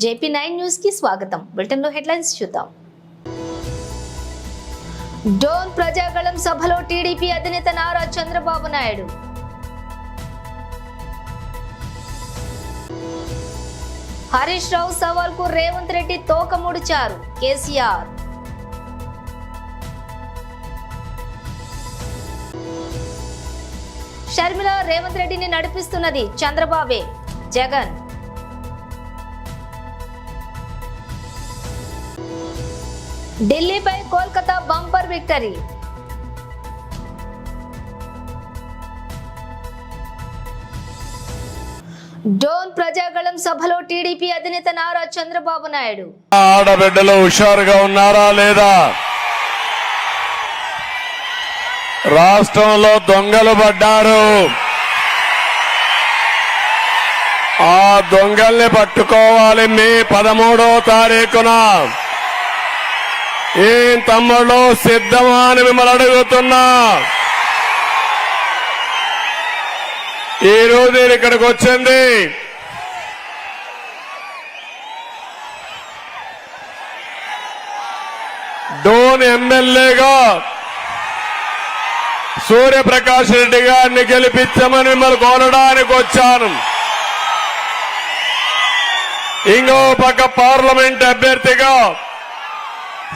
JP nine న్యూస్కి స్వాగతం. బ్రిటన్లో లో హెడ్లైన్స్ చూద్దాం. డోన్ ప్రజాగళం సభలో టీడీపీ అధినేత నారా చంద్రబాబు నాయుడు. హరీష్ రావు సవాల్కు రేవంత్ రెడ్డి తోక ముడిచారు కేసీఆర్. షర్మిల రేవంత్ రెడ్డిని నడిపిస్తున్నది చంద్రబాబే. జగన్. ఢిల్లీపై కోల్కతా బంపర్ విక్టరీ. డోన్ ప్రజాగళం సభలో టీడీపీ అధినేత నారా చంద్రబాబు నాయుడు. ఆడబిడ్డలు హుషారుగా ఉన్నారా లేదా? రాష్ట్రంలో దొంగలు పడ్డారు. ఆ దొంగల్ని పట్టుకోవాలి మే పదమూడో తారీఖున. ఏం తమ్ముడు సిద్ధమా అని మిమ్మల్ని అడుగుతున్నా. ఈ రోజు నేను ఇక్కడికి వచ్చింది. డోన్ ఎమ్మెల్యేగా సూర్యప్రకాష్ రెడ్డి గారిని గెలిపించమని మిమ్మల్ని కోరడానికి వచ్చాను. ఇంకో పక్క పార్లమెంట్ అభ్యర్థిగా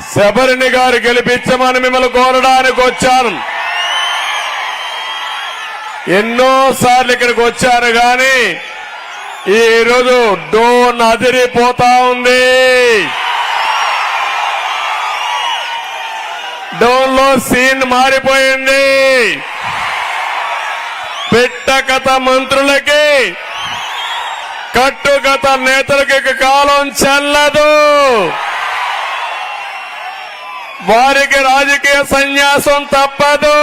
శబరిని గారు గెలిపించమని మిమ్మల్ని కోరడానికి వచ్చాను. ఎన్నో సార్లు ఇక్కడికి వచ్చారు కానీ ఈ రోజు డోన్ అదిరిపోతా ఉంది. డోన్లో సీన్ మారిపోయింది. పిట్టకథ మంత్రులకి కట్టుకథ నేతలకి కాలం చెల్లదు. వారికి రాజకీయ సన్యాసం తప్పదు.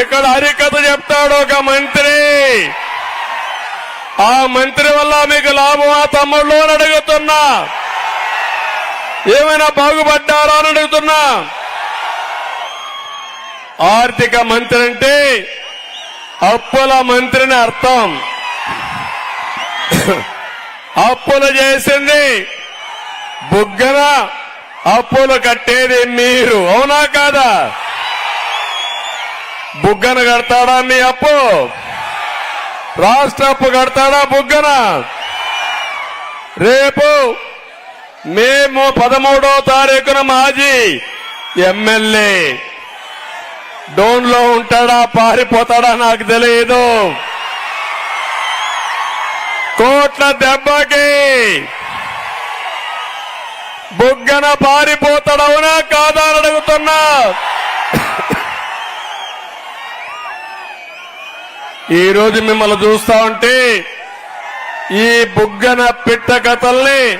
ఇక్కడ హరికథ చెప్తాడు ఒక మంత్రి. ఆ మంత్రి వల్ల మీకు లాభమా తమ్ముళ్ళు అని అడుగుతున్నా. ఏమైనా బాగుపడ్డారా అని అడుగుతున్నా. ఆర్థిక మంత్రి అంటే అప్పుల మంత్రిని అర్థం. అప్పులు చేసింది బుగ్గన అప్పులు కట్టేది మీరు. అవునా కాదా? బుగ్గన కడతాడా మీ అప్పు? రాష్ట్ర అప్పు కడతాడా బుగ్గన? రేపు మేము పదమూడవ తారీఖున మాజీ ఎమ్మెల్యే. డోన్లో ఉంటాడా? పారిపోతాడా? నాకు తెలియదు కోట్ల దెబ్బకి బుగ్గన పారిపోతాడవునా కాదా అని అడుగుతున్నా. ఈరోజు మిమ్మల్ని చూస్తా ఉంటే ఈ బుగ్గన పిట్ట కథల్ని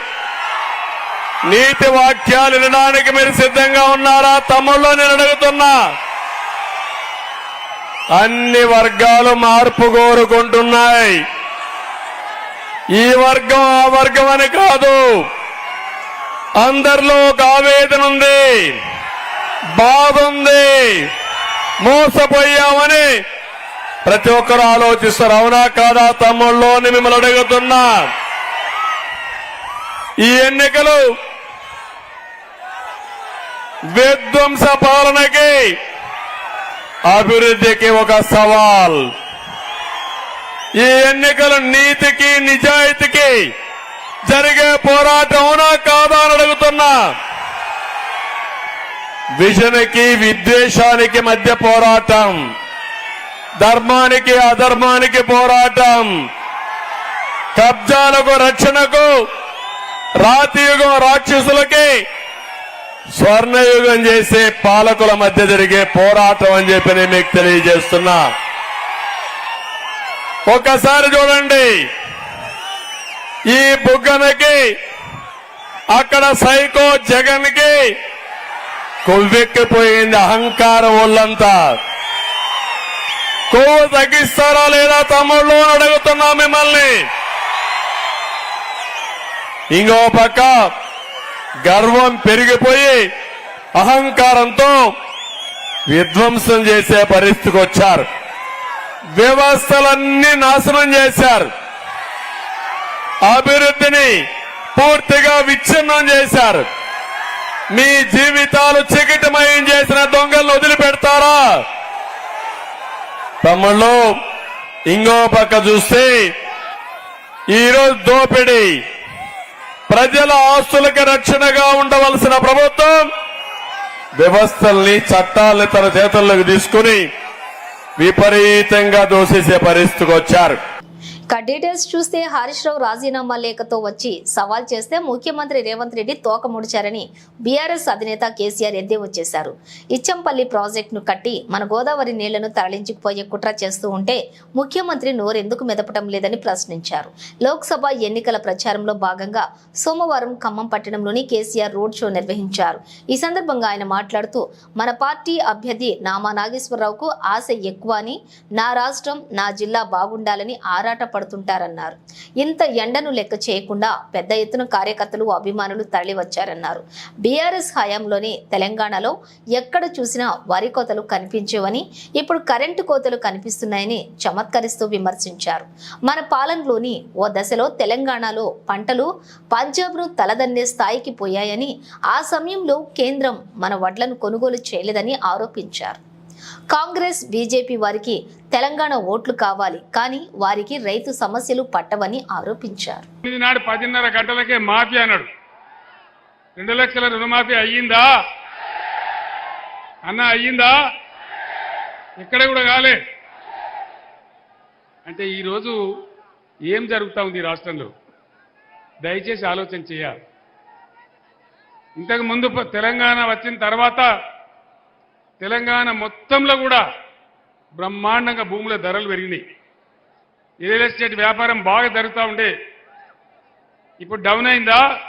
నీతి వాక్యాలు వినడానికి మీరు సిద్ధంగా ఉన్నారా? తమ్ముళ్ళు నేను అడుగుతున్నా. అన్ని వర్గాలు మార్పు కోరుకుంటున్నాయి. ఈ వర్గం ఆ వర్గం అని కాదు. అందరిలో ఒక ఆవేదన ఉంది. బాధ ఉంది మోసపోయామని ప్రతి ఒక్కరు ఆలోచిస్తారు. అవునా కాదా తమ్ముళ్ళోని మిమ్మల్ని అడుగుతున్నా. ఈ ఎన్నికలు విధ్వంస పాలనకి అభివృద్ధికి ఒక సవాల్. ఈ ఎన్నికలు నీతికి నిజాయితీకి జరిగే పోరాటం అవునా కాదా అని అడుగుతున్నా. విజనకి విద్వేషానికి మధ్య పోరాటం. ధర్మానికి అధర్మానికి పోరాటం. కబ్జాలకు రక్షణకు రాతియుగం రాక్షసులకి స్వర్ణయుగం చేసే పాలకుల మధ్య జరిగే పోరాటం అని చెప్పి నేను మీకు తెలియజేస్తున్నా. ఒక్కసారి చూడండి. ఈ బుగ్గనకి అక్కడ సైకో జగన్కి కొవ్వెక్కిపోయింది అహంకారం ఒళ్ళంతా. కొవ్వు తగ్గిస్తారా లేదా తమ్ముళ్ళు అడుగుతున్నా మిమ్మల్ని. ఇంకో పక్క గర్వం పెరిగిపోయి అహంకారంతో విధ్వంసం చేసే పరిస్థితికి వచ్చారు. వ్యవస్థలన్నీ నాశనం చేశారు. అభివృద్ధిని పూర్తిగా విచ్ఛిన్నం చేశారు. మీ జీవితాలు చికిటమయం చేసిన దొంగలను వదిలిపెడతారా? తమ్ముళ్ళు ఇంకో పక్క చూస్తే ఈరోజు దోపిడీ. ప్రజల ఆస్తులకు రక్షణగా ఉండవలసిన ప్రభుత్వం వ్యవస్థల్ని చట్టాలని తన చేతుల్లోకి తీసుకుని విపరీతంగా దోషించే పరిస్థితికి వచ్చారు. ఇక డీటెయిల్స్ చూస్తే హరీష్ రావు రాజీనామా లేఖతో వచ్చి సవాల్ చేస్తే ముఖ్యమంత్రి రేవంత్ రెడ్డి తోక ముడిచారని బీఆర్ఎస్ అధినేత కేసీఆర్ ఎద్దేవా చేశారు. ఇచ్చంపల్లి ప్రాజెక్టును కట్టి మన గోదావరి నీళ్ళను తరలించుకుపోయే కుట్ర చేస్తూ ఉంటే ముఖ్యమంత్రి నోరెందుకు మెదపటం లేదని ప్రశ్నించారు. లోక్సభ ఎన్నికల ప్రచారంలో భాగంగా సోమవారం ఖమ్మం పట్టణంలోని కేసీఆర్ రోడ్ షో నిర్వహించారు. ఈ సందర్భంగా ఆయన మాట్లాడుతూ మన పార్టీ అభ్యర్థి నామా నాగేశ్వరరావుకు ఆశ ఎక్కువ అని నా రాష్ట్రం నా జిల్లా బాగుండాలని ఆరాటపడు పడుతుంటారన్నారు ఇంత ఎండను లెక్క చేయకుండా పెద్ద ఎత్తున కార్యకర్తలు అభిమానులు తరలివచ్చారన్నారు. బీఆర్ఎస్ హయాంలోనే తెలంగాణలో ఎక్కడ చూసినా వరి కోతలు కనిపించేవని ఇప్పుడు కరెంటు కోతలు కనిపిస్తున్నాయని చమత్కరిస్తూ విమర్శించారు. మన పాలనలోని ఓ దశలో తెలంగాణలో పంటలు పంజాబ్ను తలదన్నే స్థాయికి పోయాయని ఆ సమయంలో కేంద్రం మన వడ్లను కొనుగోలు చేయలేదని ఆరోపించారు. కాంగ్రెస్ బీజేపీ వారికి తెలంగాణ ఓట్లు కావాలి. కానీ వారికి రైతు సమస్యలు పట్టవని ఆరోపించారు. నాడు పదిన్నర గంటలకే మాఫీ అన్నాడు. రెండు లక్షల రుణమాఫీ అయ్యిందా? అన్న అయ్యిందా? ఇక్కడ కూడా కాలే. అంటే ఈరోజు ఏం జరుగుతూ ఉంది రాష్ట్రంలో? దయచేసి ఆలోచన చేయాలి. ఇంతకు ముందు తెలంగాణ వచ్చిన తర్వాత తెలంగాణ మొత్తంలో కూడా బ్రహ్మాండంగా భూముల ధరలు పెరిగినాయి. రియల్ ఎస్టేట్ వ్యాపారం బాగా జరుగుతూ ఉండే. ఇప్పుడు డౌన్ అయిందా?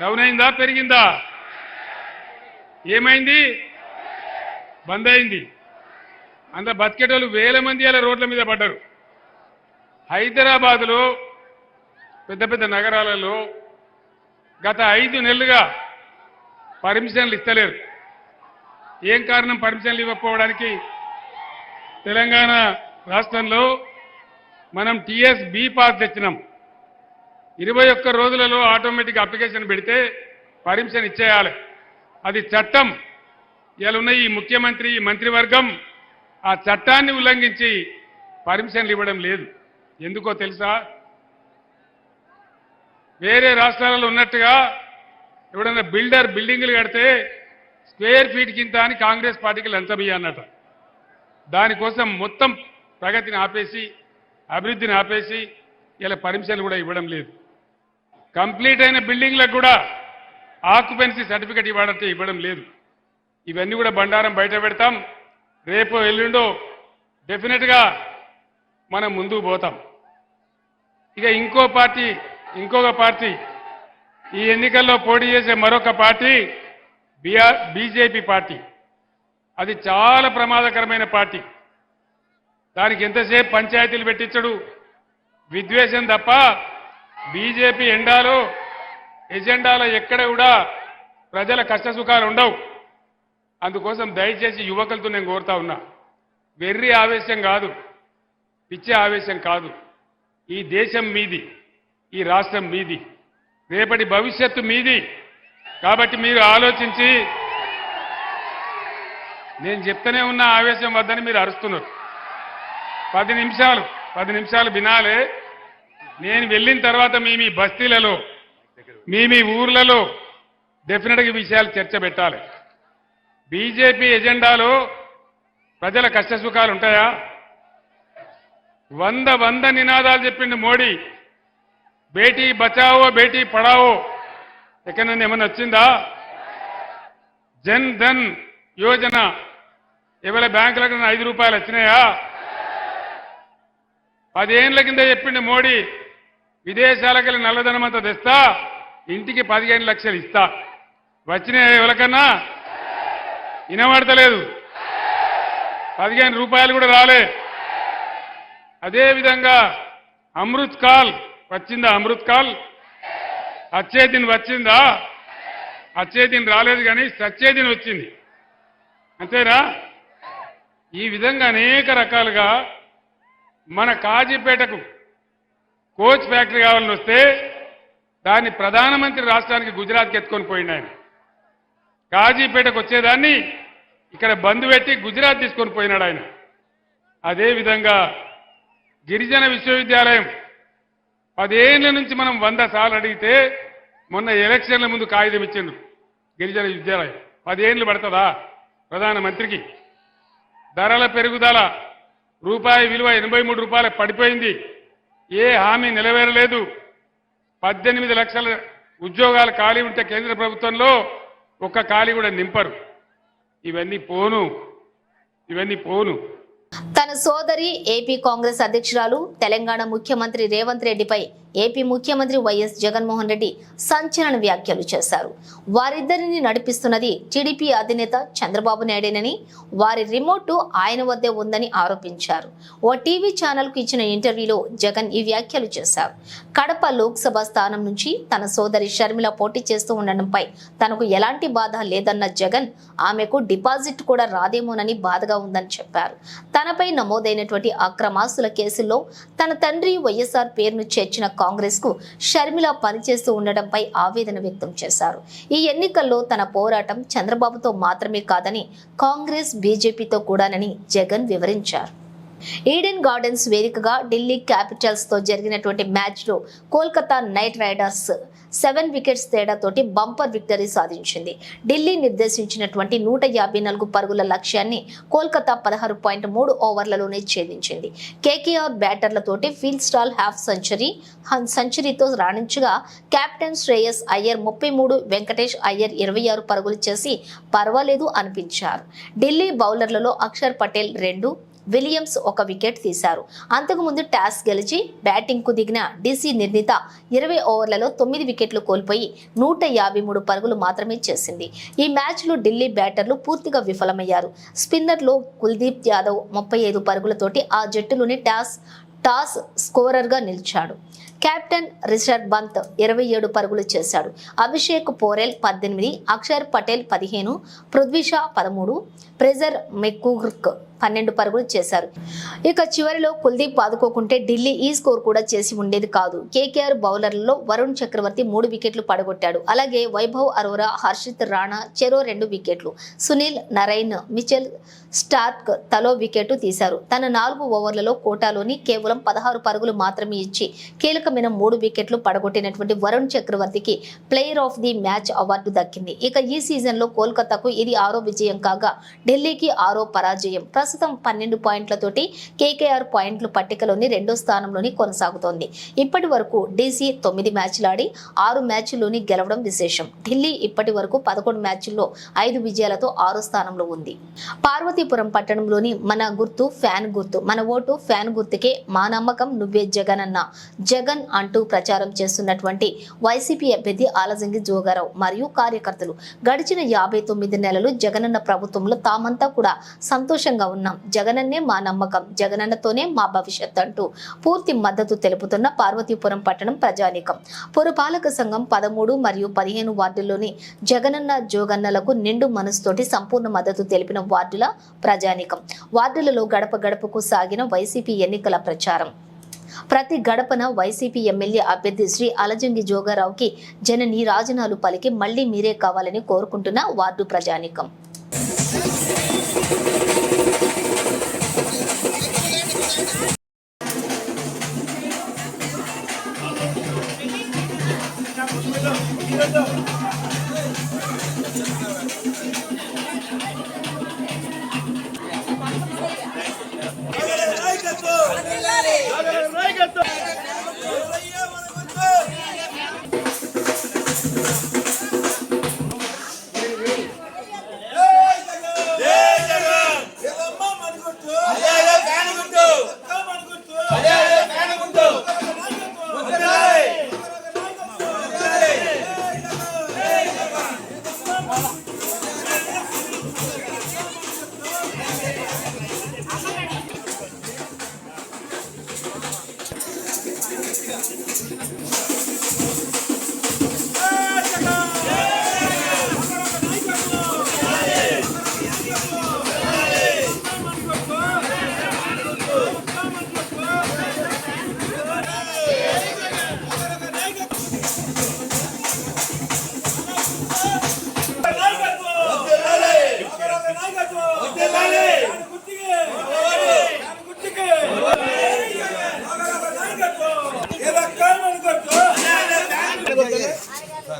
డౌన్ అయిందా? పెరిగిందా? ఏమైంది? బంద్ అయింది. అంత బతికేటోళ్ళు వేల మంది అలా రోడ్ల మీద పడ్డారు. హైదరాబాదులో పెద్ద పెద్ద నగరాలలో గత ఐదు నెలలుగా పర్మిషన్లు ఇస్తలేరు. ఏం కారణం పర్మిషన్లు ఇవ్వకపోవడానికి? తెలంగాణ రాష్ట్రంలో మనం టీఎస్ బి పాస్ తెచ్చినాం. ఇరవై ఒక్క రోజులలో ఆటోమేటిక్ అప్లికేషన్ పెడితే పర్మిషన్ ఇచ్చేయాలి. అది చట్టం. ఇలా ఉన్న ఈ ముఖ్యమంత్రి ఈ మంత్రివర్గం ఆ చట్టాన్ని ఉల్లంఘించి పర్మిషన్లు ఇవ్వడం లేదు. ఎందుకో తెలుసా? వేరే రాష్ట్రాలలో ఉన్నట్టుగా ఎవడన్నా బిల్డర్ బిల్డింగ్లు కడితే స్క్వేర్ ఫీట్ కింద అని కాంగ్రెస్ పార్టీకి లంచం ఇయ్యన్నట దానికోసం మొత్తం ప్రగతిని ఆపేసి అభివృద్ధిని ఆపేసి ఇలా పర్మిషన్లు కూడా ఇవ్వడం లేదు. కంప్లీట్ అయిన బిల్డింగ్లకు కూడా ఆక్యుపెన్సీ సర్టిఫికెట్ ఇవ్వాలంటే ఇవ్వడం లేదు. ఇవన్నీ కూడా బండారం బయట పెడతాం. రేపు ఎల్లుండో డెఫినెట్గా మనం ముందుకు పోతాం. ఇక ఇంకో పార్టీ ఇంకొక పార్టీ ఈ ఎన్నికల్లో పోటీ చేసే మరొక పార్టీ బీఆర్ బీజేపీ పార్టీ. అది చాలా ప్రమాదకరమైన పార్టీ. దానికి ఎంతసేపు పంచాయతీలు పెట్టించడు? విద్వేషం తప్ప బీజేపీ ఎండాలో ఎజెండాలో ఎక్కడ కూడా ప్రజల కష్టసుఖాలు ఉండవు. అందుకోసం దయచేసి యువకులతో నేను కోరుతా ఉన్నా. వెర్రి ఆవేశం కాదు పిచ్చే ఆవేశం కాదు. ఈ దేశం మీది ఈ రాష్ట్రం మీది. రేపటి భవిష్యత్తు మీది. కాబట్టి మీరు ఆలోచించి నేను చెప్తూనే ఉన్న ఆవేశం వద్దని మీరు అరుస్తున్నారు. పది నిమిషాలు పది నిమిషాలు వినాలే. నేను వెళ్ళిన తర్వాత మీ మీ బస్తీలలో మీ మీ ఊర్లలో డెఫినెట్గా విషయాలు చర్చ పెట్టాలి. బీజేపీ ఎజెండాలో ప్రజల కష్టసుఖాలు ఉంటాయా? వంద వంద నినాదాలు చెప్పిండు మోడీ. బేటీ బచావో బేటీ పడావో ఎక్కడన్నా ఏమన్నా వచ్చిందా? జన్ ధన్ యోజన. ఎవరి బ్యాంకులకు ఐదు రూపాయలు వచ్చినాయా? పదేళ్ళ కింద చెప్పిండు మోడీ విదేశాలకు నల్లధనం అంతా తెస్తా ఇంటికి పదిహేను లక్షలు ఇస్తా. వచ్చినాయా ఎవరికన్నా? వినబడతలేదు. పదిహేను రూపాయలు కూడా రాలే. అదేవిధంగా అమృత్ కాల్ వచ్చిందా అమృత్ కాల్? వచ్చే వచ్చిందా? వచ్చే రాలేదు కానీ సచ్చేదిన్ వచ్చింది. అంతేనా? ఈ విధంగా అనేక రకాలుగా మన కాజీపేటకు కోచ్ ఫ్యాక్టరీ కావాలని వస్తే దాన్ని ప్రధానమంత్రి రాష్ట్రానికి గుజరాత్కి ఎత్తుకొని పోయింది ఆయన. కాజీపేటకు వచ్చేదాన్ని ఇక్కడ బంద్ పెట్టి గుజరాత్ తీసుకొని పోయినాడు ఆయన. అదేవిధంగా గిరిజన విశ్వవిద్యాలయం పదేళ్ళ నుంచి మనం వంద సార్లు అడిగితే మొన్న ఎలక్షన్ల ముందు కాగితం ఇచ్చిండ్రు గిరిజన విద్యాలయం. పదేళ్ళు పడుతుందా ప్రధానమంత్రికి? ధరల పెరుగుదల రూపాయి విలువ ఎనభై మూడు రూపాయలు పడిపోయింది. ఏ హామీ నెరవేరలేదు పద్దెనిమిది లక్షల ఉద్యోగాలు ఖాళీ ఉంటే కేంద్ర ప్రభుత్వంలో ఒక్క ఖాళీ కూడా నింపరు. ఇవన్నీ పోను. ఇవన్నీ పోను. తన సోదరి ఏపీ కాంగ్రెస్ అధ్యక్షురాలు తెలంగాణ ముఖ్యమంత్రి రేవంత్ రెడ్డిపై ఏపీ ముఖ్యమంత్రి వైఎస్ జగన్మోహన్ రెడ్డి సంచలన వ్యాఖ్యలు చేశారు. వారిద్దరిని నడిపిస్తున్నది టీడీపీ అధినేత చంద్రబాబు నాయుడేనని వారి రిమోట్ ఆయన వద్దే ఉందని ఆరోపించారు. ఓ టీవీ ఛానల్కు ఇచ్చిన ఇంటర్వ్యూలో జగన్ ఈ వ్యాఖ్యలు చేశారు. కడప లోక్సభ స్థానం నుంచి తన సోదరి షర్మిల పోటీ చేస్తూ ఉండడంపై తనకు ఎలాంటి బాధ లేదన్న జగన్ ఆమెకు డిపాజిట్ కూడా రాదేమోనని బాధగా ఉందని చెప్పారు. తనపై నమోదైనటువంటి అక్రమాస్తుల కేసుల్లో తన తండ్రి వైఎస్ఆర్ పేరును చేర్చిన కాంగ్రెస్కు షర్మిల పనిచేస్తూ ఉండటంపై ఆవేదన వ్యక్తం చేశారు. ఈ ఎన్నికల్లో తన పోరాటం చంద్రబాబుతో మాత్రమే కాదని కాంగ్రెస్ బీజేపీతో కూడానని జగన్ వివరించారు. ఈడెన్ గార్డెన్స్ వేదికగా ఢిల్లీ క్యాపిటల్స్తో జరిగినటువంటి మ్యాచ్లో Kolkata Knight Riders seven wickets తేడాతోటి bumper victory సాధించింది. ఢిల్లీ నిర్దేశించినటువంటి నూట యాభై నాలుగు పరుగుల లక్ష్యాన్ని కోల్కతా పదహారు పాయింట్ మూడు ఓవర్లలోనే ఛేదించింది. కేకేఆర్ బ్యాటర్లతోటి ఫీల్డ్ స్టాల్ హాఫ్ సెంచరీ సెంచరీతో రాణించగా కెప్టెన్ శ్రేయస్ అయ్యర్ ముప్పై మూడు వెంకటేష్ అయ్యర్ ఇరవై ఆరు పరుగులు చేసి పర్వాలేదు అనిపించారు. ఢిల్లీ బౌలర్లలో అక్షర్ పటేల్ రెండు విలియమ్స్ ఒక వికెట్ తీశారు. అంతకుముందు టాస్ గెలిచి బ్యాటింగ్కు దిగిన డీసీ నిర్ణీత ఇరవై ఓవర్లలో తొమ్మిది వికెట్లు కోల్పోయి నూట యాభై మూడు పరుగులు మాత్రమే చేసింది. ఈ మ్యాచ్లో ఢిల్లీ బ్యాటర్లు పూర్తిగా విఫలమయ్యారు. స్పిన్నర్లో కుల్దీప్ యాదవ్ ముప్పై ఐదు పరుగులతోటి ఆ జట్టులోని టాస్ టాస్ స్కోరర్గా నిలిచాడు. కెప్టెన్ రిషబ్ పంత్ ఇరవై ఏడు పరుగులు చేశాడు. అభిషేక్ పోరెల్ పద్దెనిమిది అక్షర్ పటేల్ పదిహేను పృథ్వీషా పదమూడు ప్రెజర్ మెక్కుర్క్ పన్నెండు పరుగులు చేశారు. ఇక చివరిలో కుల్దీప్ ఆదుకోకుంటే ఢిల్లీ ఈ స్కోర్ కూడా చేసి ఉండేది కాదు. కేకేఆర్ బౌలర్లలో వరుణ్ చక్రవర్తి మూడు వికెట్లు పడగొట్టాడు. అలాగే వైభవ్ అరోరా హర్షిత్ రాణా చెరో రెండు వికెట్లు. సునీల్ నరైన్ మిచెల్ స్టార్క్ తలో వికెట్ తీశారు. తన నాలుగు ఓవర్లలో కోటాలోని కేవలం పదహారు పరుగులు మాత్రమే ఇచ్చి కీలకమైన మూడు వికెట్లు పడగొట్టినటువంటి వరుణ్ చక్రవర్తికి player of the match award దక్కింది. ఇక ఈ సీజన్లో కోల్కతాకు ఇది ఆరో విజయం కాగా ఢిల్లీకి ఆరో పరాజయం. ప్రస్తుతం పన్నెండు పాయింట్లతోటి కేకేఆర్ పాయింట్లు పట్టికలోని రెండో స్థానంలోని కొనసాగుతోంది. ఇప్పటి వరకు డీసీ తొమ్మిది మ్యాచ్లాడి ఆరు మ్యాచ్ల్లోని గెలవడం విశేషం. ఢిల్లీ ఇప్పటి వరకు పదకొండు మ్యాచ్ల్లో ఐదు విజయాలతో ఆరో స్థానంలో ఉంది. పార్వతీపురం పట్టణంలోని మన గుర్తు ఫ్యాన్ గుర్తు మన ఓటు ఫ్యాన్ గుర్తుకే మా నమ్మకం నువ్వే జగన్ అన్న జగన్ అంటూ ప్రచారం చేస్తున్నటువంటి వైసీపీ అభ్యర్థి ఆలజంగి జోగారావు మరియు కార్యకర్తలు గడిచిన యాభై తొమ్మిది నెలలు జగనన్న ప్రభుత్వంలో తామంతా కూడా సంతోషంగా ఉన్నాం. జగనన్నే మా నమ్మకం జగనన్నతోనే మా భవిష్యత్ అంటూ పూర్తి మద్దతు తెలుపుతున్న పార్వతీపురం పట్టణం ప్రజానీకం. పురపాలక సంఘం పదమూడు మరియు పదిహేను వార్డుల్లోని జగనన్న జోగన్నలకు నిండు మనసుతోటి సంపూర్ణ మద్దతు తెలిపిన వార్డుల ప్రజానీకం. వార్డులలో గడప గడపకు సాగిన వైసీపీ ఎన్నికల ప్రచారం. ప్రతి గడపన వైసీపీ ఎమ్మెల్యే అభ్యర్థి శ్రీ అలజంగి జోగారావుకి జనని రాజనాలు పలికి మళ్ళీ మీరే కావాలని కోరుకుంటున్న వార్డు ప్రజానీకం.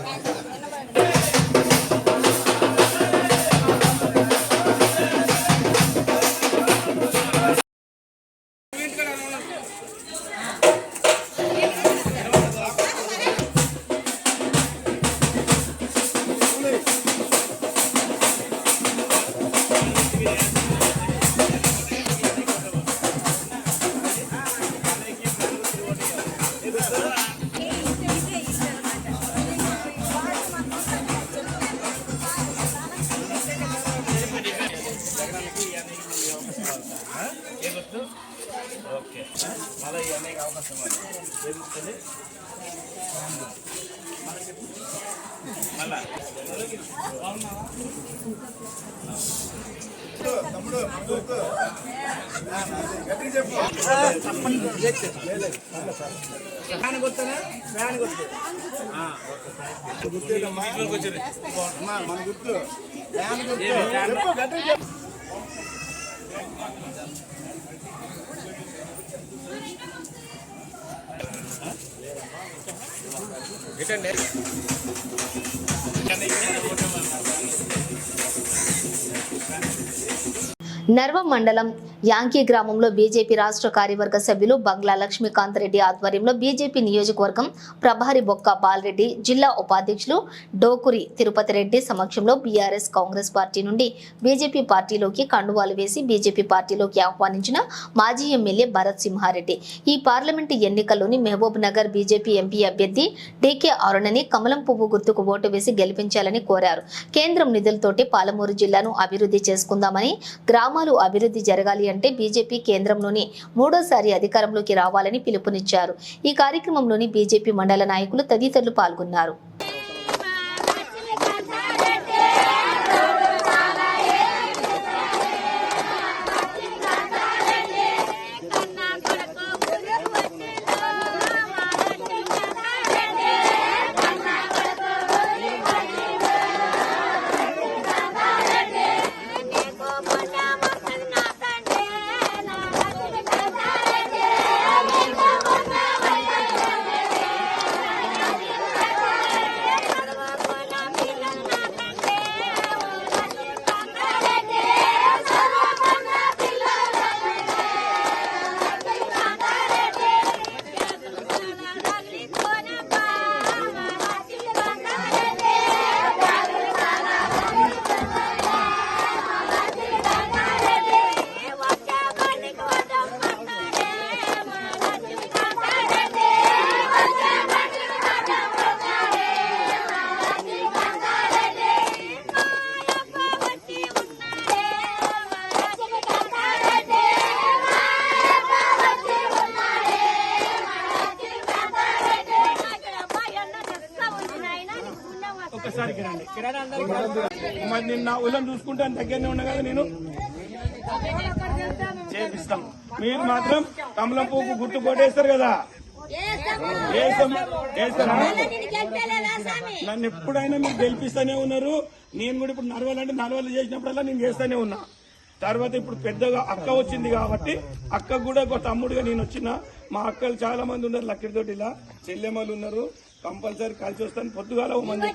Gracias. మళ్ళా ఫ్యాన్ గుర్తునా ఫ్యాన్ గుర్తు ఆ, ఓకే. ఇక్కడికి వచ్చేది. మన గుర్తు ఫ్యాన్ గుర్తు ఫ్యాన్? చెప్పు గట్టిగా చెప్పు. ఎటండి నర్వ మండలం యాంకీ గ్రామంలో బీజేపీ రాష్ట్ర కార్యవర్గ సభ్యులు బంగ్లా లక్ష్మీకాంత్ రెడ్డి ఆధ్వర్యంలో బీజేపీ నియోజకవర్గం ప్రభారి బొక్క బాలరెడ్డి జిల్లా ఉపాధ్యక్షులు డోకురి తిరుపతి రెడ్డి సమక్షంలో బీఆర్ఎస్ కాంగ్రెస్ పార్టీ నుండి బీజేపీ పార్టీలోకి కండువాలు వేసి బీజేపీ పార్టీలోకి ఆహ్వానించిన మాజీ ఎమ్మెల్యే భరత్ సింహారెడ్డి. ఈ పార్లమెంటు ఎన్నికల్లోని మహబూబ్ నగర్ బీజేపీ ఎంపీ అభ్యర్థి డీకే అరుణని కమలం పువ్వు గుర్తుకు ఓటు వేసి గెలిపించాలని కోరారు. కేంద్రం నిధులతోటి పాలమూరు జిల్లాను అభివృద్ధి చేసుకుందామని గ్రామ గ్రామాలు అభివృద్ధి జరగాలి అంటే బీజేపీ కేంద్రంలోని మూడోసారి అధికారంలోకి రావాలని పిలుపునిచ్చారు. ఈ కార్యక్రమంలోని బీజేపీ మండల నాయకులు తదితరులు పాల్గొన్నారు. మరి చూసుకుంటాను దగ్గరనే ఉన్నా కదా నేను. చేపిస్తాం. మీరు మాత్రం కమలం పువ్వు గుర్తు కొట్టేస్తారు కదా. వేస్తాం నన్ను ఎప్పుడైనా మీరు గెలిపిస్తూనే ఉన్నారు. నేను కూడా ఇప్పుడు నడవాలంటే నడవలు చేసినప్పుడల్లా నేను చేస్తూనే ఉన్నా. తర్వాత ఇప్పుడు పెద్దగా అక్క వచ్చింది కాబట్టి అక్క కూడా ఒక తమ్ముడుగా నేను వచ్చిన. మా అక్కలు చాలా మంది ఉన్నారు లక్కడితోటి ఇలా. చెల్లెమ్మలు ఉన్నారు. కంపల్సరీ కలిసి వస్తాను. పొద్దుగాల మంది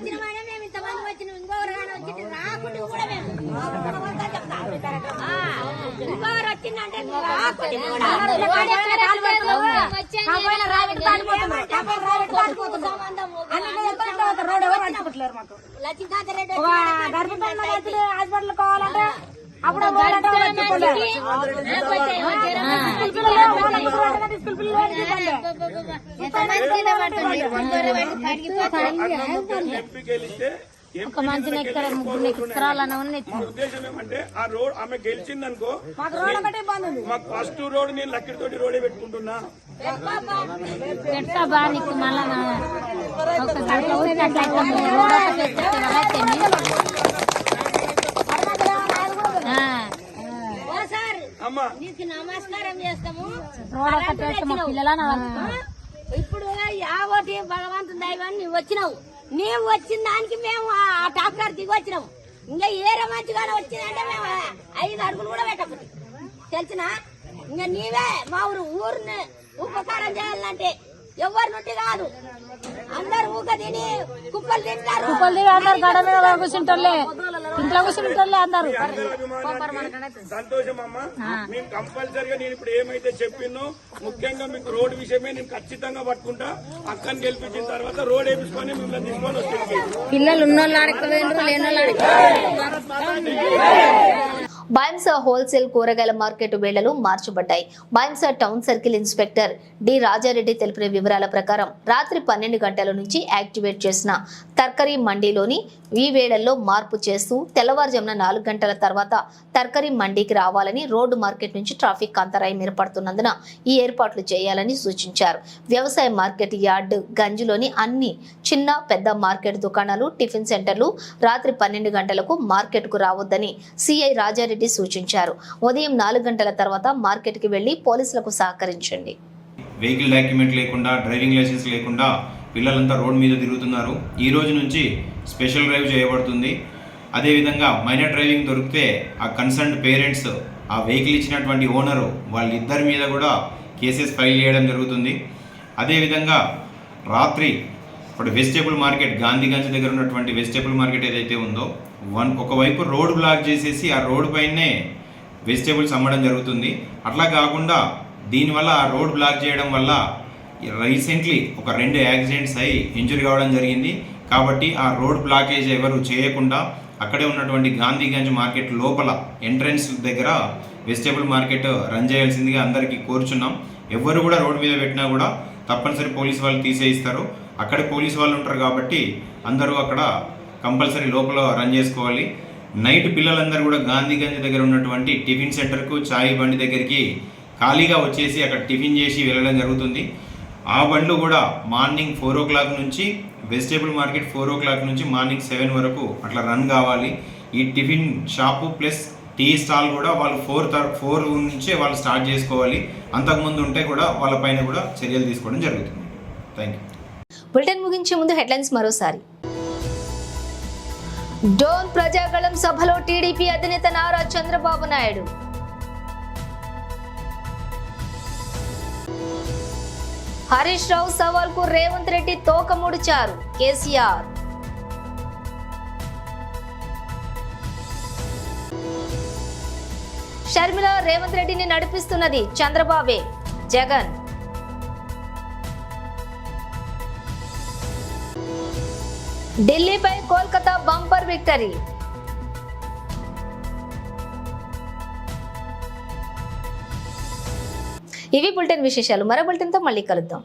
హాస్పిటల్ కావాలంటే అప్పుడు మూడంటే వచ్చి పోలేదు. స్కూల్ పిల్లలు స్కూల్ పిల్లలు ఎంపీ గెలిస్తే ఒక మంచి మా ఉద్దేశం ఏమంటే ఆ రోడ్ ఆమె గెలిచిందనుకో మాకు రోడ్ ఒకటే ఇబ్బంది ఉంది. మాకు ఫస్ట్ రోడ్ నేను లక్కిడితోటి రోడే పెట్టుకుంటున్నా. పెడతా బా నీకు మళ్ళా నా- ఒక అమ్మా. నీకు నమస్కారం చేస్తాము. రోడ్ ఒకటి మా. ఇప్పుడు యావటి భగవంతుని దైవాన్ని నువ్వు వచ్చినావు. నీవు వచ్చిన దానికి మేము ఆ టాక్టర్ దిగి వచ్చినాము ఇంకా ఏ మంచిగానే వచ్చిందంటే మేము ఐదు అడుగులు కూడా పెట్టకపోతే తెలిసినా? ఇంకా నీవే మా ఊరు ఊరిని ఉపకారం చేయాలంటే ఎవరి నుండి కాదు. అందరు ఊక తిని కుప్పలు తింటారు. కుప్పలు తిరిగి అందరు గడ మీద కూర్చుంటోళ్ళే ఇంట్లో కూర్చుంటోళ్ళే అందరు. సంతోషం అమ్మా మేము కంపల్సరిగా నేను ఇప్పుడు ఏమైతే చెప్పినో ముఖ్యంగా మీకు రోడ్ విషయమే నేను ఖచ్చితంగా పట్టుకుంటా. అక్కని గెలిపించిన తర్వాత రోడ్ వేపించుకొని మిమ్మల్ని తీసుకొని వస్తుంది పిల్లలు ఉన్నోళ్ళు ఆడకపోయినరు లేని వాళ్ళు బాయిన్సా హోల్సేల్ కూరగాయల మార్కెట్ వేళలు మార్చబడ్డాయి. Bhainsa town circle inspector D Raja Reddy తెలిపిన వివరాల ప్రకారం రాత్రి పన్నెండు గంటల నుంచి యాక్టివేట్ చేసిన తర్కరీ మండీలోని ఈ వేళల్లో మార్పు చేస్తూ తెల్లవారుజామున నాలుగు గంటల తర్వాత తర్కరీ మండీకి రావాలని రోడ్డు మార్కెట్ నుంచి ట్రాఫిక్ అంతరాయం ఏర్పడుతున్నందున ఈ ఏర్పాట్లు చేయాలని సూచించారు. వ్యవసాయ మార్కెట్ యార్డ్ గంజిలోని అన్ని చిన్న పెద్ద మార్కెట్ దుకాణాలు టిఫిన్ సెంటర్లు రాత్రి పన్నెండు గంటలకు మార్కెట్కు రావద్దని సిఐ రాజారెడ్డి సూచించారు. ఉదయం నాలుగు గంటల తర్వాత మార్కెట్కి వెళ్ళి పోలీసులకు సహకరించండి. వెహికల్ డాక్యుమెంట్ లేకుండా డ్రైవింగ్ లైసెన్స్ లేకుండా పిల్లలంతా రోడ్ మీద తిరుగుతున్నారు. ఈ రోజు నుంచి స్పెషల్ డ్రైవ్ చేయబడుతుంది. అదేవిధంగా మైనర్ డ్రైవింగ్ దొరికితే ఆ కన్సర్న్డ్ పేరెంట్స్ ఆ వెహికల్ ఇచ్చినటువంటి ఓనరు వాళ్ళిద్దరి మీద కూడా కేసెస్ ఫైల్ చేయడం జరుగుతుంది. అదేవిధంగా రాత్రి ఇప్పుడు వెజిటేబుల్ మార్కెట్ గాంధీగంజ్ దగ్గర ఉన్నటువంటి వెజిటేబుల్ మార్కెట్ ఏదైతే ఉందో వన్ ఒకవైపు రోడ్ బ్లాక్ చేసేసి ఆ రోడ్ పైనే వెజిటేబుల్స్ అమ్మడం జరుగుతుంది. అట్లా కాకుండా దీనివల్ల ఆ రోడ్ బ్లాక్ చేయడం వల్ల రీసెంట్లీ ఒక రెండు యాక్సిడెంట్స్ అయి ఇంజురీ కావడం జరిగింది. కాబట్టి ఆ రోడ్ బ్లాకేజ్ ఎవరు చేయకుండా అక్కడే ఉన్నటువంటి గాంధీగంజ్ మార్కెట్ లోపల ఎంట్రన్స్ దగ్గర వెజిటేబుల్ మార్కెట్ రన్ చేయాల్సిందిగా అందరికీ కోరుచున్నాం. ఎవరు కూడా రోడ్ మీద పెట్టినా కూడా తప్పనిసరి పోలీస్ వాళ్ళు తీసేయిస్తారు. అక్కడ పోలీస్ వాళ్ళు ఉంటారు కాబట్టి అందరూ అక్కడ కంపల్సరీ లోపల రన్ చేసుకోవాలి. నైట్ పిల్లలందరూ కూడా గాంధీగంజ్ దగ్గర ఉన్నటువంటి టిఫిన్ సెంటర్కు చాయ్ బండి దగ్గరికి ఖాళీగా వచ్చేసి అక్కడ టిఫిన్ చేసి వెళ్ళడం జరుగుతుంది. ఆ బండ్లు కూడా మార్నింగ్ ఫోర్ ఓ క్లాక్ నుంచి vegetable market four o'clock నుంచి మార్నింగ్ సెవెన్ వరకు అట్లా రన్ కావాలి. ఈ tiffin shop plus tea stall కూడా వాళ్ళు ఫోర్ ఫోర్ నుంచే వాళ్ళు స్టార్ట్ చేసుకోవాలి. అంతకుముందు ఉంటే కూడా వాళ్ళపైన కూడా చర్యలు తీసుకోవడం జరుగుతుంది. థ్యాంక్ యూ బులెటిన్ ముగించే ముందు హెడ్లైన్స్ మరోసారి. డోన్ ప్రజాగళం సభలో టీడీపీ అధినేత నారా చంద్రబాబు నాయుడు. హరీష్ రావు సవాల్కు రేవంత్ రెడ్డి తోక ముడిచారు కేసీఆర్. షర్మిల రేవంత్ రెడ్డిని నడిపిస్తున్నది చంద్రబాబే జగన్. ఢిల్లీపై కోల్కతా బంపర్ విక్టరీ. ఇవి బులెటిన్ విశేషాలు. మరో బులెటిన్తో మళ్ళీ కలుద్దాం.